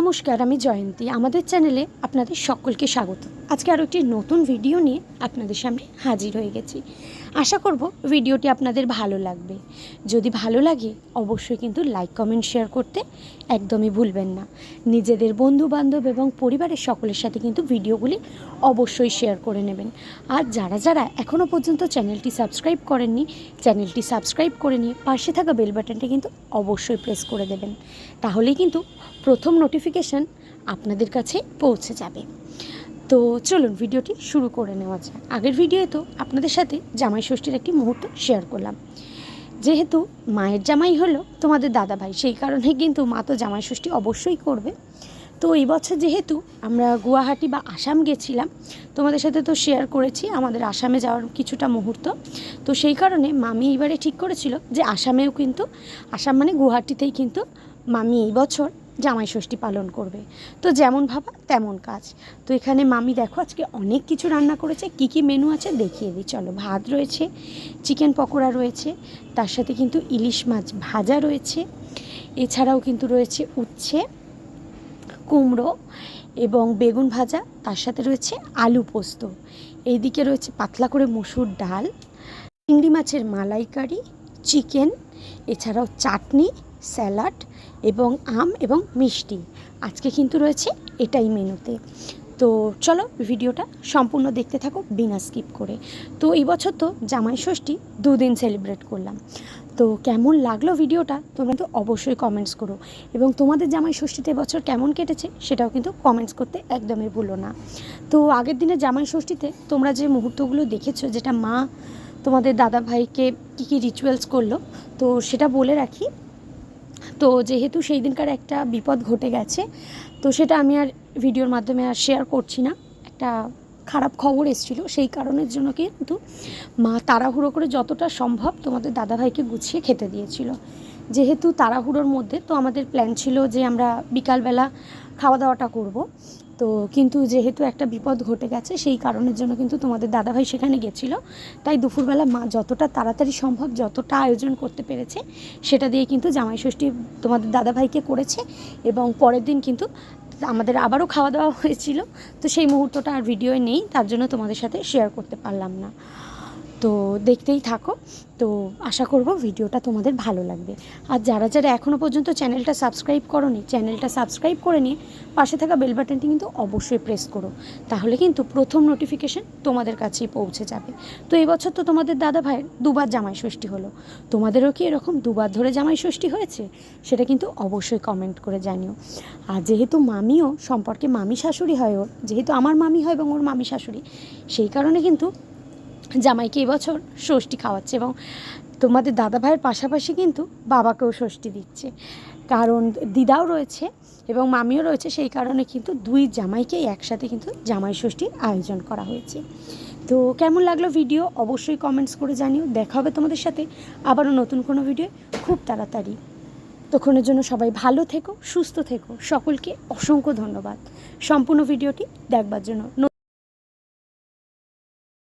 নমস্কার, আমি জয়ন্তী। আমাদের চ্যানেলে আপনাদের সকলকে স্বাগত। আজকে আরও একটি নতুন ভিডিও নিয়ে আপনাদের সামনে হাজির হয়ে গেছি। আশা করব ভিডিওটি আপনাদের ভালো লাগবে। যদি ভালো লাগে, অবশ্যই কিন্তু লাইক, কমেন্ট, শেয়ার করতে একদমই ভুলবেন না। নিজেদের বন্ধু বান্ধব এবং পরিবারের সকলের সাথে কিন্তু ভিডিওগুলি অবশ্যই শেয়ার করে নেবেন। আর যারা যারা এখনও পর্যন্ত চ্যানেলটি সাবস্ক্রাইব করেননি, চ্যানেলটি সাবস্ক্রাইব করে নিয়ে পাশে থাকা বেল বাটনটি কিন্তু অবশ্যই প্রেস করে দেবেন। তাহলেই কিন্তু প্রথম নোটিফিকেশান আপনাদের কাছে পৌঁছে যাবে। তো চলুন ভিডিওটি শুরু করে নেওয়া যাক। আগের ভিডিওতে তো আপনাদের সাথে জামাই ষষ্ঠীর একটি মুহূর্ত শেয়ার করলাম। যেহেতু মায়ের জামাই হলো তোমাদের দাদা ভাই সেই কারণে কিন্তু মা তো জামাই ষষ্ঠী অবশ্যই করবে। তো এই বছর যেহেতু আমরা গুয়াহাটি বা আসাম গেছিলাম, তোমাদের সাথে তো শেয়ার করেছি, আমাদের আসামে যাওয়ার কিছুটা মুহূর্ত। তো সেই কারণে মামি এবারে ঠিক করেছিল যে আসামেও কিন্তু, আসাম মানে গুয়াহাটিতেই কিন্তু মামি এই বছর জামাই ষষ্ঠী পালন করবে। তো যেমন ভাবা তেমন কাজ। তো এখানে মামি দেখো আজকে অনেক কিছু রান্না করেছে, কি কি মেনু আছে দেখিয়ে দিই। চলো, ভাত রয়েছে চিকেন পকোড়া রয়েছে, তার সাথে কিন্তু ইলিশ মাছ ভাজা রয়েছে। এছাড়াও কিন্তু রয়েছে উচ্ছে, কুমড়ো এবং বেগুন ভাজা, তার সাথে রয়েছে আলু পোস্ত। এইদিকে রয়েছে পাতলা করে মসুর ডাল, চিংড়ি মাছের মালাইকারি, চিকেন, এছাড়াও চাটনি স্যালাড এবং আম এবং মিষ্টি। আজকে কিন্তু রয়েছে এটাই মেনুতে। তো চলো ভিডিওটা সম্পূর্ণ দেখতে থাকো, বিনা স্কিপ করে। তো এই বছর তো জামাই ষষ্ঠী দুদিন সেলিব্রেট করলাম। তো কেমন লাগল ভিডিওটা তোমরা তো অবশ্যই কমেন্টস করো। এবং তোমাদের জামাই ষষ্ঠীতে বছর কেমন কেটেছে সেটাও কিন্তু কমেন্টস করতে একদমই ভুলো না। তো আগের দিনে জামাই ষষ্ঠীতে তোমরা যে মুহূর্তগুলো দেখেছ, যেটা মা তোমাদের দাদা ভাইকে কী কী রিচুয়ালস করল, তো সেটা বলে রাখি। তো যেহেতু সেই দিনকার একটা বিপদ ঘটে গেছে, তো সেটা আমি আর ভিডিওর মাধ্যমে আর শেয়ার করছি না। একটা খারাপ খবর এসেছিল, সেই কারণের জন্য কিন্তু মা তাড়াহুড়ো করে যতটা সম্ভব তোমাদের দাদাভাইকে গুছিয়ে খেতে দিয়েছিল। যেহেতু তাড়াহুড়োর মধ্যে, তো আমাদের প্ল্যান ছিল যে আমরা বিকালবেলা খাওয়া দাওয়াটা করব। তো কিন্তু যেহেতু একটা বিপদ ঘটে গেছে, সেই কারণের জন্য কিন্তু তোমাদের দাদাভাই সেখানে গেছিল। তাই দুপুরবেলা মা যতটা তাড়াতাড়ি সম্ভব যতটা আয়োজন করতে পেরেছে, সেটা দিয়ে কিন্তু জামাই ষষ্ঠী তোমাদের দাদাভাইকে করেছে এবং পরের দিন কিন্তু আমাদের আবারও খাওয়া দাওয়া হয়েছিল। তো সেই মুহূর্তটা আর ভিডিওয়ে নেই, তার জন্য তোমাদের সাথে শেয়ার করতে পারলাম না। তো দেখতেই থাকো। তো আশা করব ভিডিওটা তোমাদের ভালো লাগবে। আর যারা যারা এখনও পর্যন্ত চ্যানেলটা সাবস্ক্রাইব করোনি, চ্যানেলটা সাবস্ক্রাইব করে নিয়ে পাশে থাকা বেল বাটনটি কিন্তু অবশ্যই প্রেস করো। তাহলে কিন্তু প্রথম নোটিফিকেশন তোমাদের কাছেই পৌঁছে যাবে। তো এবছর তো তোমাদের দাদা ভাইয়ের দুবার জামাই ষষ্ঠী হলো। তোমাদেরও কি এরকম দুবার ধরে জামাই ষষ্ঠী হয়েছে? সেটা কিন্তু অবশ্যই কমেন্ট করে জানিও। আর যেহেতু মামিও, সম্পর্কে মামি শাশুড়ি হয় ওর, যেহেতু আমার মামি হয় এবং ওর মামি শাশুড়ি, সেই কারণে কিন্তু জামাইকে এবছর ষষ্ঠী খাওয়াচ্ছে এবং তোমাদের দাদা ভাইয়ের পাশাপাশি কিন্তু বাবাকেও ষষ্ঠী দিচ্ছে। কারণ দিদাও রয়েছে এবং মামিও রয়েছে, সেই কারণে কিন্তু দুই জামাইকেই একসাথে কিন্তু জামাই ষষ্ঠীর আয়োজন করা হয়েছে। তো কেমন লাগল ভিডিও? অবশ্যই কমেন্টস করে জানিও। দেখা হবে তোমাদের সাথে আবারও নতুন কোনো ভিডিও খুব তাড়াতাড়ি। তখনের জন্য সবাই ভালো থেকো, সুস্থ থেকো। সকলকে অসংখ্য ধন্যবাদ। সম্পূর্ণ ভিডিওটি দেখবার জন্য।